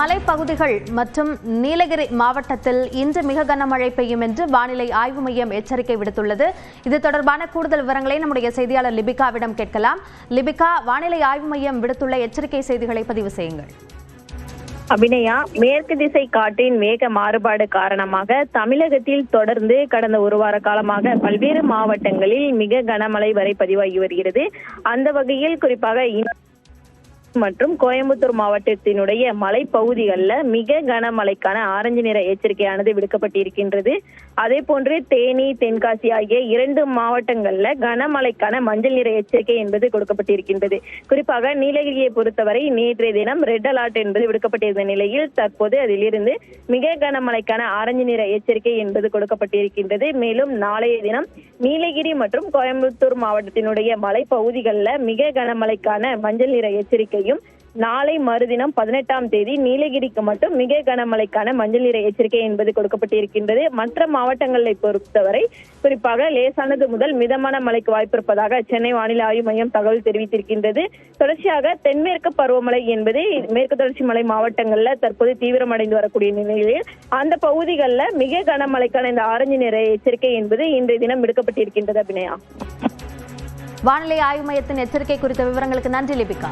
மலைப்பகுதிகள் மற்றும் நீலகிரி மாவட்டத்தில் இன்று மிக கனமழை பெய்யும் என்று வானிலை ஆய்வு மையம் எச்சரிக்கை விடுத்துள்ளது. இது தொடர்பான கூடுதல் விவரங்களை நம்முடைய செய்தியாளர் லிபிகாவிடம் கேட்கலாம். லிபிகா வானிலை ஆய்வு மையம் விடுத்துள்ள எச்சரிக்கை செய்திகளை பதிவு செய்யுங்கள். அபிநயா மேற்கு திசை காற்றின் வேக மாறுபாடு காரணமாக தமிழகத்தில் தொடர்ந்து கடந்த ஒரு வார காலமாக பல்வேறு மாவட்டங்களில் மிக கனமழை வரை பதிவாகி வருகிறது. அந்த வகையில் குறிப்பாக மற்றும் கோயம்புத்தூர் மாவட்டத்தினுடைய மலைப்பகுதிகளில் மிக கனமழைக்கான ஆரஞ்சு நிற எச்சரிக்கையானது விடுக்கப்பட்டிருக்கின்றது. அதே போன்று தேனி தென்காசி ஆகிய இரண்டு மாவட்டங்கள்ல கனமழைக்கான மஞ்சள் நிற எச்சரிக்கை என்பது கொடுக்கப்பட்டிருக்கின்றது. குறிப்பாக நீலகிரியை பொறுத்தவரை நேற்றைய தினம் ரெட் அலர்ட் என்பது விடுக்கப்பட்டிருந்த நிலையில் தற்போது அதிலிருந்து மிக கனமழைக்கான ஆரஞ்சு நிற எச்சரிக்கை என்பது கொடுக்கப்பட்டிருக்கின்றது. மேலும் நாளைய தினம் நீலகிரி மற்றும் கோயம்புத்தூர் மாவட்டத்தினுடைய மலைப்பகுதிகளில் மிக கனமழைக்கான மஞ்சள் நிற எச்சரிக்கை எச்சரிக்கையும் நாளை மறுதினம் பதினெட்டாம் தேதி நீலகிரிக்கு மட்டும் மிக கனமழைக்கான மஞ்சள் நிற எச்சரிக்கை என்பது கொடுக்கப்பட்டிருக்கின்றது. மற்ற மாவட்டங்களை பொறுத்தவரை குறிப்பாக லேசானது முதல் மிதமான மழைக்கு வாய்ப்பிருப்பதாக சென்னை வானிலை ஆய்வு மையம் தகவல் தெரிவித்திருக்கின்றது. தொடர்ச்சியாக தென்மேற்கு பருவமழை என்பது மேற்கு தொடர்ச்சி மலை மாவட்டங்கள்ல தற்போது தீவிரமடைந்து வரக்கூடிய நிலையில் அந்த பகுதிகளில் மிக கனமழைக்கான இந்த ஆரஞ்சு நிற எச்சரிக்கை என்பது இன்றைய தினம் விடுக்கப்பட்டிருக்கின்றது அபிநயா. வானிலை ஆய்வு மையத்தின் எச்சரிக்கை குறித்த விவரங்களுக்கு நன்றி லிபிகா.